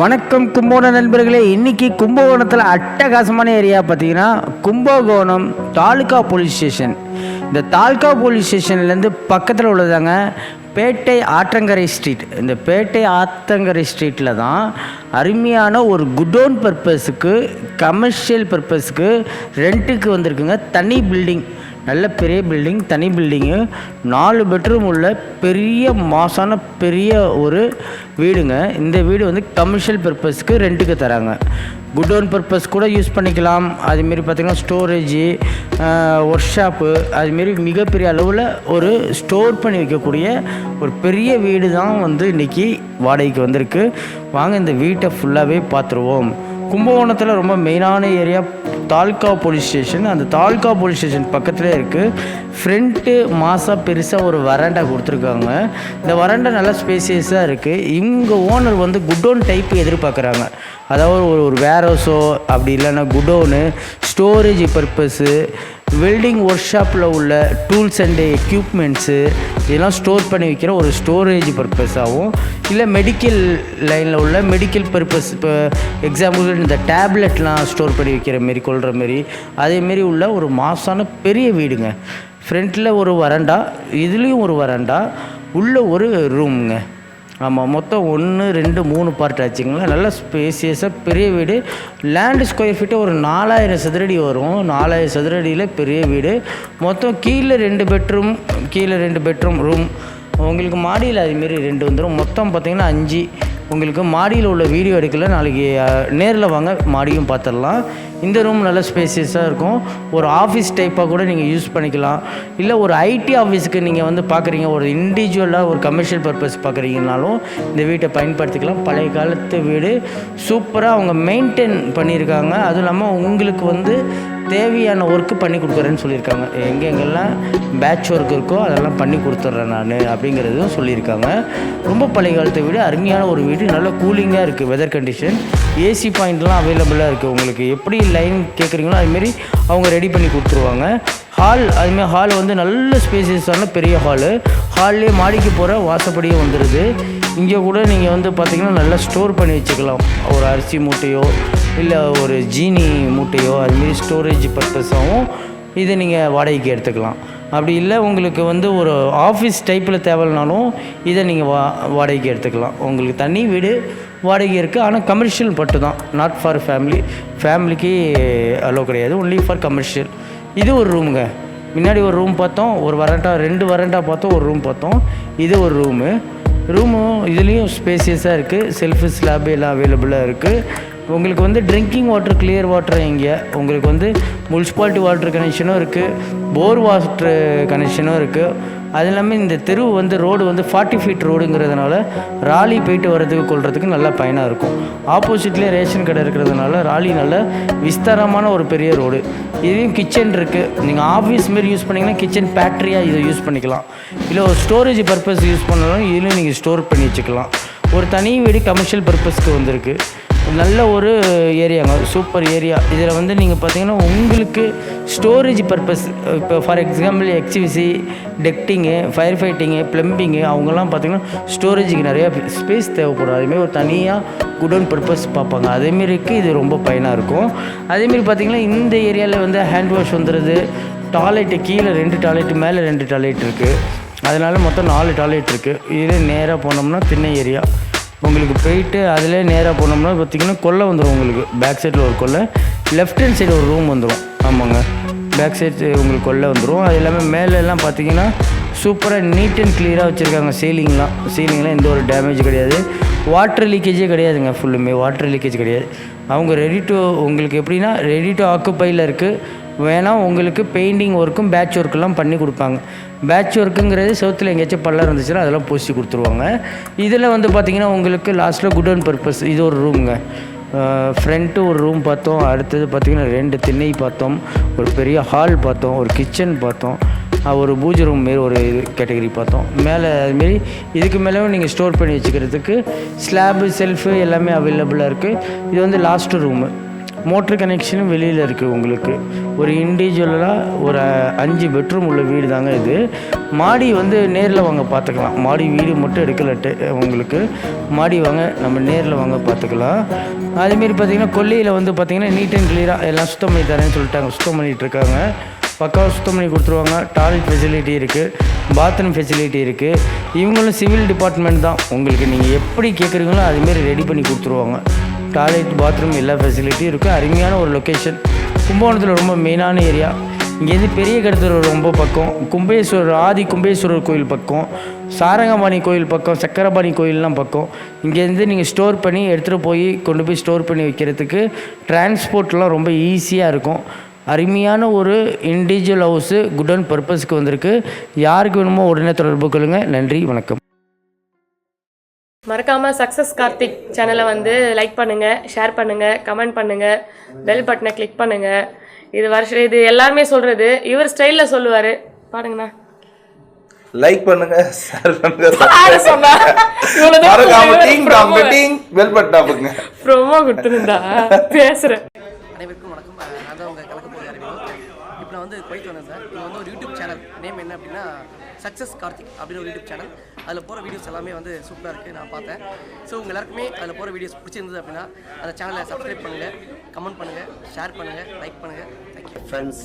வணக்கம் கும்பகோண நண்பர்களே இன்னைக்கு கும்பகோணத்தில் அட்டகாசமான ஏரியா பார்த்தீங்கன்னா கும்பகோணம் தாலுகா போலீஸ் ஸ்டேஷன். இந்த தாலுகா போலீஸ் ஸ்டேஷன்லேருந்து பக்கத்தில் உள்ளதாங்க பேட்டை ஆற்றங்கரை ஸ்ட்ரீட். இந்த பேட்டை ஆற்றங்கரை ஸ்ட்ரீட்டில் தான் அருமையான ஒரு குடோன் பர்பஸுக்கு கமர்ஷியல் பர்பஸுக்கு ரெண்ட்டுக்கு வந்திருக்குங்க. தனி பில்டிங் நல்ல பெரிய பில்டிங் தனி பில்டிங்கு நாலு பெட்ரூம் உள்ள பெரிய மாசான பெரிய ஒரு வீடுங்க. இந்த வீடு வந்து கமர்ஷியல் பர்பஸ்க்கு ரெண்ட்டுக்கு தராங்க. குடோன் பர்பஸ் கூட யூஸ் பண்ணிக்கலாம். அதுமாரி பார்த்திங்கன்னா ஸ்டோரேஜு ஒர்க் ஷாப்பு அதுமாரி மிகப்பெரிய அளவில் ஒரு ஸ்டோர் பண்ணி வைக்கக்கூடிய ஒரு பெரிய வீடு தான் வந்து இன்றைக்கி வாடகைக்கு வந்திருக்கு. வாங்க இந்த வீட்டை ஃபுல்லாகவே பார்த்துருவோம் கும்பகோணத்தில் ரொம்ப மெயினான ஏரியா தாலுகா போலீஸ் ஸ்டேஷன். அந்த தாலுகா போலீஸ் ஸ்டேஷன் பக்கத்துலேயே இருக்குது ஃப்ரண்ட்டு மாசாக பெருசாக ஒரு வராண்டா கொடுத்துருக்காங்க. இந்த வராண்டா நல்லா ஸ்பேசியஸாக இருக்குது இவங்க ஓனர் வந்து குடோன் டைப் எதிர்பார்க்குறாங்க. அதாவது ஒரு ஒரு வேரோஸோ அப்படி இல்லைன்னா godown storage purpose welding work ஷாப்பில் உள்ள டூல்ஸ் அண்டு எக்யூப்மெண்ட்ஸு இதெல்லாம் ஸ்டோர் பண்ணி வைக்கிற ஒரு ஸ்டோரேஜ் பர்பஸாகவும் இல்லை மெடிக்கல் லைனில் உள்ள மெடிக்கல் பர்பஸ் இப்போ எக்ஸாம்பிள் இந்த டேப்லெட்லாம் ஸ்டோர் பண்ணி வைக்கிற மாரி கொள்கிற மாரி அதேமாரி உள்ள ஒரு மாசான பெரிய வீடுங்க. ஃப்ரண்ட்டில் ஒரு வரண்டா இதுலேயும் ஒரு வரண்டா உள்ள ஒரு ரூமுங்க ஆமாம் மொத்தம் ஒன்று ரெண்டு மூணு பார்ட் ஆச்சுங்களா? நல்ல ஸ்பேசியஸாக பெரிய வீடு. லேண்டு ஸ்கொயர் ஃபீட்டு ஒரு நாலாயிரம் சதுரடி வரும். நாலாயிரம் சதுரடியில் பெரிய வீடு. மொத்தம் கீழே ரெண்டு பெட்ரூம் கீழே ரெண்டு பெட்ரூம் ரூம் உங்களுக்கு மாடியில் அதுமாரி ரெண்டு வந்துடும் மொத்தம் பார்த்திங்கன்னா அஞ்சு. உங்களுக்கு மாடியில் உள்ள வீடியோ எடுக்கல. நாளைக்கு நேரில் வாங்க. மாடியும் பார்த்துடலாம் இந்த ரூம் நல்ல ஸ்பேசியஸாக இருக்கும். ஒரு ஆஃபீஸ் டைப்பாக கூட நீங்கள் யூஸ் பண்ணிக்கலாம். இல்லை ஒரு ஐடி ஆஃபீஸுக்கு நீங்கள் வந்து பார்க்குறீங்க ஒரு இண்டிவிஜுவலாக ஒரு கமர்ஷியல் பர்பஸ் பார்க்குறீங்கனாலும் இந்த வீட்டை பயன்படுத்திக்கலாம். பழைய காலத்து வீடு சூப்பராக அவங்க மெயின்டைன் பண்ணியிருக்காங்க. அதுவும் இல்லாமல் உங்களுக்கு வந்து தேவையான ஒர்க்கு பண்ணி கொடுக்குறேன்னு சொல்லியிருக்காங்க. எங்கெங்கெல்லாம் பேட்ச் ஒர்க் இருக்கோ அதெல்லாம் பண்ணி கொடுத்துட்றேன் நான் அப்படிங்கிறதும் சொல்லியிருக்காங்க. ரொம்ப பழைய காலத்தை விட அருமையான ஒரு வீடு. நல்ல கூலிங்காக இருக்குது வெதர் கண்டிஷன் ஏசி பாயிண்ட்லாம் அவைலபிளாக இருக்குது உங்களுக்கு. எப்படி லைன் கேட்குறீங்களோ அதுமாரி அவங்க ரெடி பண்ணி கொடுத்துருவாங்க. ஹால் அதுமாதிரி ஹால் வந்து நல்ல ஸ்பேசியஸான பெரிய ஹாலு ஹால்லே மாடிக்கு போகிற வாசப்படியே வந்துடுது இங்கே கூட நீங்கள் வந்து பார்த்திங்கன்னா நல்லா ஸ்டோர் பண்ணி வச்சுக்கலாம். ஒரு அரிசி மூட்டையோ இல்லை ஒரு ஜீனி மூட்டையோ அதுமாரி ஸ்டோரேஜ் பர்பஸாகவும் இதை நீங்கள் வாடகைக்கு எடுத்துக்கலாம். அப்படி இல்லை உங்களுக்கு வந்து ஒரு ஆஃபீஸ் டைப்பில் தேவைனாலும் இதை நீங்கள் வா வாடகைக்கு எடுத்துக்கலாம். உங்களுக்கு தனி வீடு வாடகை இருக்குது ஆனால் கமர்ஷியல் பட்டு தான் நாட் ஃபார் ஃபேமிலி ஃபேமிலிக்கு அலோ கிடையாது. ஒன்லி ஃபார் கமர்ஷியல் இது ஒரு ரூமுங்க முன்னாடி ஒரு ரூம் பார்த்தோம் ஒரு வரண்டா ரெண்டு வரண்டா பார்த்தோம் ஒரு ரூம் பார்த்தோம். இது ஒரு ரூமு ரூமும் இதுலேயும் ஸ்பேசியஸாக இருக்குது செல்ஃப் ஸ்லாப் எல்லாம் அவைலபிளாக இருக்குது உங்களுக்கு வந்து ட்ரிங்கிங் வாட்டர் கிளியர் வாட்டர் இங்கே. உங்களுக்கு வந்து முனிசிபாலிட்டி வாட்டர் கனெக்ஷனும் இருக்குது போர் வாட்டர் கனெக்ஷனும் இருக்குது அது இல்லாமல் இந்த தெரு வந்து ரோடு வந்து ஃபார்ட்டி ஃபீட் ரோடுங்கிறதுனால ராலி போயிட்டு வர்றதுக்கு கொள்றதுக்கு நல்லா பயனாக இருக்கும். ஆப்போசிட்லேயே ரேஷன் கடை இருக்கிறதுனால ராலி நல்ல விஸ்தாரமான ஒரு பெரிய ரோடு இதுலேயும் கிச்சன் இருக்குது நீங்கள் ஆஃபீஸ் மாரி யூஸ் பண்ணிங்கன்னா கிச்சன் பேட்ரியாக இதை யூஸ் பண்ணிக்கலாம். இல்லை ஒரு ஸ்டோரேஜ் பர்பஸ் யூஸ் பண்ணாலும் இதுலேயும் நீங்கள் ஸ்டோர் பண்ணி வச்சுக்கலாம். ஒரு தனி வீடு கமர்ஷியல் பர்பஸ்க்கு வந்திருக்கு. நல்ல ஒரு ஏரியாங்க சூப்பர் ஏரியா இதில் வந்து நீங்கள் பார்த்தீங்கன்னா உங்களுக்கு ஸ்டோரேஜ் பர்பஸ் இப்போ ஃபார் எக்ஸாம்பிள் எக்ஸிபிசி டெக்டிங்கு ஃபயர் ஃபைட்டிங்கு ப்ளம்பிங்கு அவங்கெல்லாம் பார்த்தீங்கன்னா ஸ்டோரேஜுக்கு நிறையா ஸ்பேஸ் தேவைப்படும். அதேமாரி ஒரு தனியாக குடோன் பர்பஸ் பார்ப்பாங்க. அதேமாரிக்கு இது ரொம்ப பயனாக இருக்கும். அதேமாரி பார்த்தீங்கன்னா இந்த ஏரியாவில் வந்து ஹேண்ட் வாஷ் வந்துடுது டாய்லெட்டு கீழே ரெண்டு டாய்லெட்டு மேலே ரெண்டு டாய்லெட் இருக்குது அதனால் மொத்தம் நாலு டாய்லெட் இருக்குது இது நேராக போனோம்னா திண்ணை ஏரியா உங்களுக்கு போயிட்டு அதிலே நேராக போனோம்னா பார்த்திங்கன்னா கொல்லை வந்துடும் உங்களுக்கு. பேக் சைடில் ஒரு கொல்லை லெஃப்ட் ஹேண்ட் சைடு ஒரு ரூம் வந்துடும் ஆமாங்க. பேக் சைடு உங்களுக்கு கொல்லை வந்துடும் அது எல்லாமே மேலே எல்லாம் பார்த்தீங்கன்னா சூப்பராக நீட் அண்ட் கிளியராக வச்சுருக்காங்க. சீலிங்லாம் சீலிங்லாம் எந்த ஒரு டேமேஜ் கிடையாது. வாட்டர் லீக்கேஜே கிடையாதுங்க ஃபுல்லுமே வாட்டர் லீக்கேஜ் கிடையாது. அவங்க ரெடி டு உங்களுக்கு எப்படின்னா ரெடி டு ஆக்குப்பையில் இருக்குது வேணால் உங்களுக்கு பெயிண்டிங் ஒர்க்கும் பேட்ச் ஒர்க்கெல்லாம் பண்ணி கொடுப்பாங்க. பேட்ச் ஒர்க்குங்கிறது செவுத்தில் எங்கேயாச்சும் பள்ளம் இருந்துச்சுன்னா அதெல்லாம் பூசி கொடுத்துருவாங்க. இதில் வந்து பார்த்திங்கன்னா உங்களுக்கு லாஸ்ட்டில் குட் அண்ட் பர்பஸ் இது ஒரு ரூமுங்க ஃப்ரண்ட்டு ஒரு ரூம் பார்த்தோம். அடுத்தது பார்த்திங்கன்னா ரெண்டு திண்ணை பார்த்தோம். ஒரு பெரிய ஹால் பார்த்தோம். ஒரு கிச்சன் பார்த்தோம். ஒரு பூஜை ரூம் மாரி ஒரு இது கேட்டகரி பார்த்தோம். மேலே அதுமாரி இதுக்கு மேலேயும் நீங்கள் ஸ்டோர் பண்ணி வச்சுக்கிறதுக்கு ஸ்லாபு செல்ஃபு எல்லாமே அவைலபிளாக இருக்குது இது வந்து லாஸ்ட்டு ரூமு மோட்ரு கனெக்ஷனும் வெளியில் இருக்குது உங்களுக்கு. ஒரு இண்டிவிஜுவலாக ஒரு அஞ்சு பெட்ரூம் உள்ள வீடு தாங்க இது. மாடி வந்து நேரில் வாங்க பார்த்துக்கலாம் மாடி வீடு மட்டும் எடுக்கலட்டு உங்களுக்கு. மாடி வாங்க நம்ம நேரில் வாங்க பார்த்துக்கலாம் அதேமாரி பார்த்தீங்கன்னா கொல்லியில் வந்து பார்த்தீங்கன்னா நீட் அண்ட் கிளியராக எல்லாம் சுத்தம் பண்ணி தரேன்னு சொல்லிட்டாங்க. சுத்தம் பண்ணிகிட்டு இருக்காங்க. பக்காவாக சுத்தம் பண்ணி கொடுத்துருவாங்க. டாய்லெட் ஃபெசிலிட்டி இருக்குது பாத்ரூம் ஃபெசிலிட்டி இருக்குது இவங்களும் சிவில் டிபார்ட்மெண்ட் தான். உங்களுக்கு நீங்கள் எப்படி கேட்குறீங்களோ அதுமாரி ரெடி பண்ணி கொடுத்துருவாங்க. டாய்லெட் பாத்ரூம் எல்லா ஃபெசிலிட்டியும் இருக்குது அருமையான ஒரு லொக்கேஷன் கும்பகோணத்தில் ரொம்ப மெயினான ஏரியா இங்கேருந்து பெரிய கடத்தூர் ரொம்ப பக்கம். கும்பேஸ்வரர் ஆதி கும்பேஸ்வரர் கோயில் பக்கம். சாரங்கபாணி கோயில் பக்கம் சக்கரபாணி கோயிலெலாம் பக்கம். இங்கேருந்து நீங்கள் ஸ்டோர் பண்ணி எடுத்துகிட்டு போய் கொண்டு போய் ஸ்டோர் பண்ணி வைக்கிறதுக்கு டிரான்ஸ்போர்ட்லாம் ரொம்ப ஈஸியாக இருக்கும். அருமையான ஒரு இண்டிவிஜுவல் ஹவுஸு குட் அண்ட் பர்பஸ்க்கு வந்திருக்கு. யாருக்கு வேணுமோ உடனே தொடர்பு கொள்ளுங்கள் நன்றி வணக்கம். மறக்காம சக்ஸஸ் கார்த்திக் சேனலை வந்து லைக் பண்ணுங்க ஷேர் பண்ணுங்க கமெண்ட் பண்ணுங்க பெல் பட்டனை கிளிக் பண்ணுங்க. இது வருஷம் இது எல்லாருமே சொல்றது இவர் ஸ்டைல்ல சொல்லுவாரு. பாடுங்கண்ணா லைக் பண்ணுங்க ஷேர் பண்ணுங்க மறக்காம சொல்லுவாரு. Ding dong ding bell button அமுக்குங்க promo கொடுத்துருந்தா பேசுறேன். எல்லாருக்கும் நான் தான் உங்கள் கலக்க போகிற இப்போ நான் வந்து குவைத் வந்தேன் சார். இது வந்து ஒரு யூடியூப் சேனல் நேம் என்ன அப்படின்னா சக்ஸஸ் கார்த்திக் அப்படின்னு ஒரு யூடியூப் சேனல் அதில் போகிற வீடியோஸ் எல்லாமே வந்து சூப்பராக இருக்குது நான் பார்த்தேன். ஸோ உங்கள் எல்லாருக்குமே அதில் போகிற வீடியோஸ் பிடிச்சிருந்தது அப்படின்னா அந்த சேனலை சப்ஸ்கிரைப் பண்ணுங்கள் கமெண்ட் பண்ணுங்கள் ஷேர் பண்ணுங்கள் லைக் பண்ணுங்கள் தேங்க்யூ ஃப்ரெண்ட்ஸ்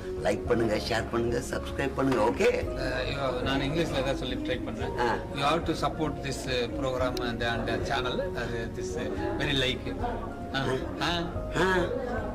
லைக் பண்ணுங்க ஷேர் பண்ணுங்க சப்ஸ்கிரைப் பண்ணுங்க ஓகே you- நான் இங்கிலீஷ்ல தான் சொல்லி ட்ரை பண்றேன். ஆ. You have to support this program and and channel அது திஸ் வெரி லைக்